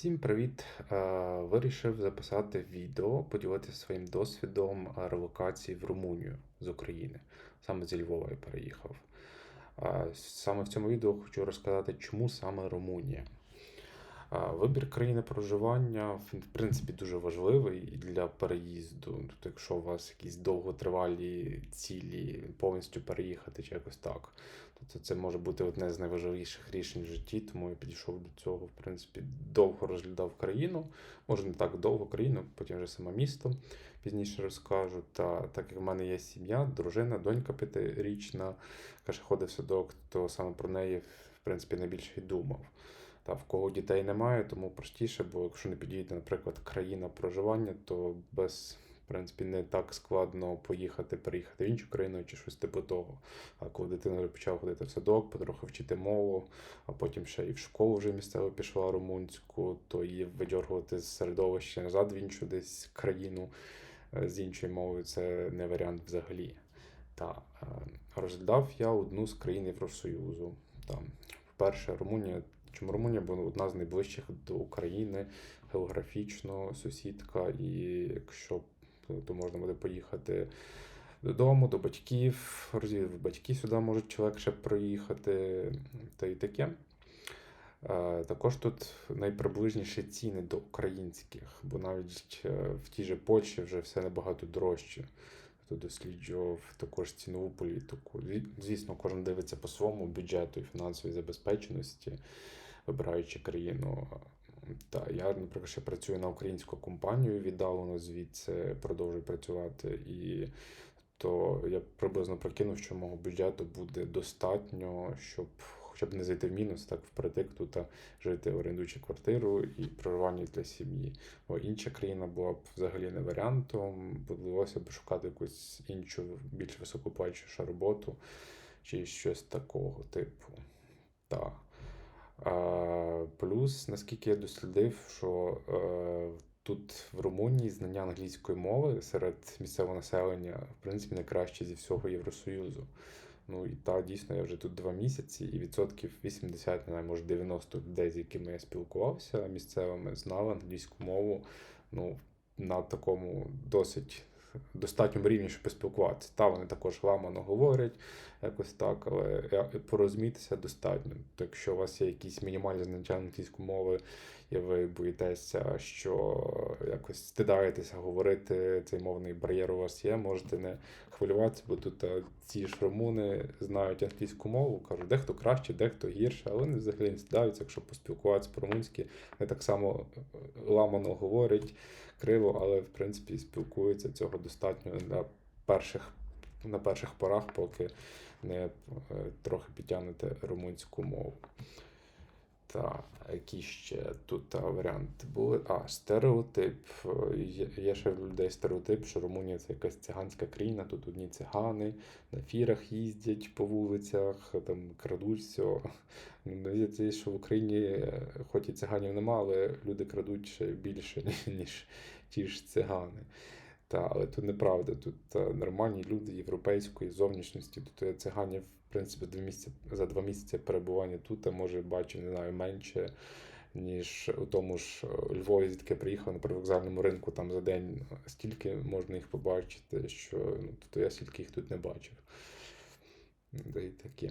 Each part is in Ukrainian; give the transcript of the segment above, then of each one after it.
Всім привіт! Е, Вирішив записати відео, поділитися своїм досвідом е, релокації в Румунію з України. Саме зі Львова я переїхав. Е, Саме в цьому відео хочу розказати, чому саме Румунія. Вибір країни проживання, в принципі, дуже важливий для переїзду. Тобто, якщо у вас якісь довготривалі цілі, повністю переїхати чи якось так, то це може бути одне з найважливіших рішень в житті, тому я підійшов до цього, в принципі, довго розглядав країну. Може, не так довго країну, потім вже саме місто пізніше розкажу. Та так як в мене є сім'я, дружина, донька п'ятирічна, каже, ходив садок, то саме про неї, в принципі, найбільше й думав. Та в кого дітей немає, тому простіше, бо якщо не підійде, наприклад, країна проживання, то без, в принципі, не так складно поїхати, переїхати в іншу країну чи щось типу того. А коли дитина вже почала ходити в садок, потроху вчити мову, а потім ще і в школу вже місцево пішла румунську, то її видьоргувати з середовища назад в іншу десь країну е, з іншою мовою це не варіант взагалі. Та е, розглядав я одну з країн Євросоюзу. Там, Перше, Румунія. Чому Румунія була одна з найближчих до України географічно, сусідка, і якщо то можна буде поїхати додому, до батьків, розвідав батьки сюди можуть легше приїхати, та й таке. Е, Також тут найприближніші ціни до українських, бо навіть е, в тій же Польщі вже все набагато дорожче. Хто досліджував також цінову політику. Звісно, кожен дивиться по своєму бюджету і фінансовій забезпеченості, вибираючи країну. Та я, наприклад, ще працюю на українську компанію віддалено звідси продовжую працювати, і то я приблизно прикинув, що мого бюджету буде достатньо, щоб хоча б не зайти в мінус, так впритик тут а жити, орендуючи квартиру і проживання для сім'ї. Бо інша країна була б взагалі не варіантом, довелося б шукати якусь іншу, більш високоплачушу роботу чи щось такого типу. Так. А, плюс, наскільки я дослідив, що е, тут в Румунії знання англійської мови серед місцевого населення, в принципі, найкраще зі всього Євросоюзу. Ну і та дійсно я вже тут два місяці, і відсотків 80, не знаю, може 90 людей, з якими я спілкувався місцевими, знали англійську мову. Ну, на такому досить достатньому рівні, щоб поспілкуватися. Та вони також ламано говорять, якось так, але порозумітися достатньо. То якщо у вас є якісь мінімальні знання англійської мови, і ви боїтеся, що якось стидаєтеся говорити, цей мовний бар'єр у вас є, можете не хвилюватися, бо тут ці ж румуни знають англійську мову, кажуть, дехто краще, дехто гірше, але вони взагалі не стидаються, якщо поспілкуватися по-румунськи, вони так само е, ламано говорять криво, але в принципі спілкуються цього достатньо на перших, на перших порах, поки не е, трохи підтягнете румунську мову. Які ще тут варіанти були? А, стереотип. Є, ще в людей стереотип, що Румунія це якась циганська країна, тут одні цигани, на фірах їздять по вулицях, там крадуть все. Здається, що в Україні, е, хоч і циганів нема, але люди крадуть ще більше, ніж ті ж цигани. Та, але тут неправда. Тут е, нормальні люди європейської зовнішності. Тут я циганів, в принципі, два місяці, за два місяці перебування тут, а може бачив, не знаю, менше, ніж у тому ж е, Львові, звідки приїхав на привокзальному ринку, там за день стільки можна їх побачити, що ну, то я стільки їх тут не бачив. Да і таке.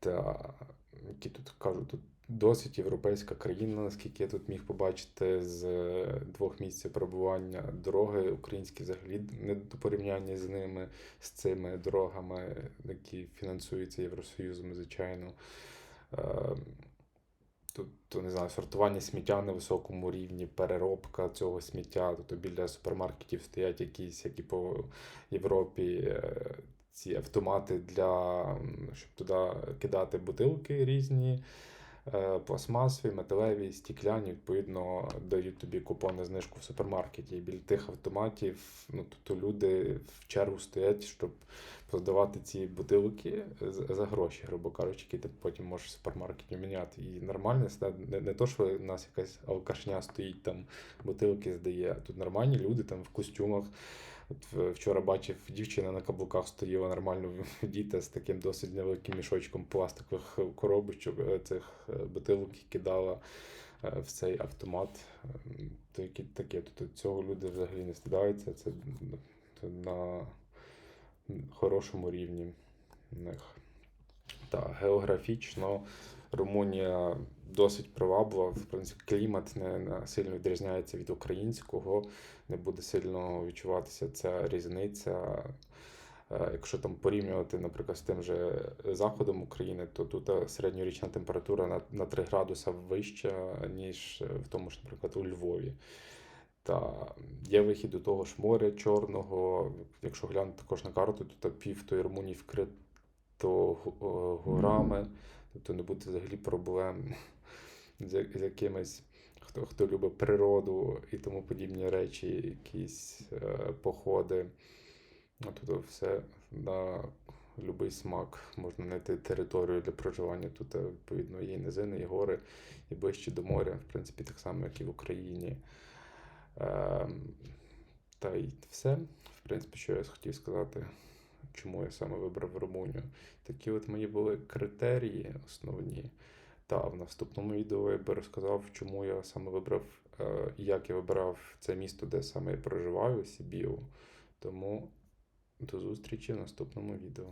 Та які тут кажуть, тут досить європейська країна, наскільки я тут міг побачити з е, двох місць перебування дороги українські взагалі не до порівняння з ними, з цими дорогами, які фінансуються Євросоюзом, звичайно. Е, Тут, не знаю, сортування сміття на високому рівні, переробка цього сміття. Тобто біля супермаркетів стоять якісь, які по Європі е, ці автомати для щоб туди кидати бутилки різні, е, пластмасові, металеві, стікляні, відповідно, дають тобі купон на знижку в супермаркеті. І біля тих автоматів, ну тобто люди в чергу стоять, щоб продавати ці бутилки за гроші, грубо кажучи, які ти потім можеш в супермаркеті міняти. І нормально, не, не то, що у нас якась алкашня стоїть там, бутилки здає, а тут нормальні люди там в костюмах. От вчора бачив, дівчина на каблуках стояла нормально діти з таким досить невеликим мішочком пластикових коробочок е, цих е, бутилок кидала е, в цей автомат. Ем, То які таке. Тобто цього люди взагалі не стидаються. Це на хорошому рівні. Так, географічно Румунія досить приваблива. В принципі, клімат не, сильно відрізняється від українського, не буде сильно відчуватися ця різниця. Е, Якщо там порівнювати, наприклад, з тим же заходом України, то тут е, середньорічна температура на, на 3 градуса вища, ніж в тому ж, наприклад, у Львові. Та є вихід до того ж моря Чорного. Якщо глянути також на карту, то пів тої Румунії вкрито е, горами, тобто не буде взагалі проблем з, з якимись, хто, хто любить природу і тому подібні речі, якісь е, походи. Ну, Тобто все на будь-який смак можна знайти територію для проживання. Тут, е, відповідно, є і низини, і гори, і ближче до моря, в принципі, так само, як і в Україні. Ем, Та й все, в принципі, що я хотів сказати, чому я саме вибрав Румунію. Такі от мої були критерії основні. Та в наступному відео я би розказав, чому я саме вибрав, е, як я вибирав це місто, де саме я проживаю, Сібіо. Тому до зустрічі в наступному відео.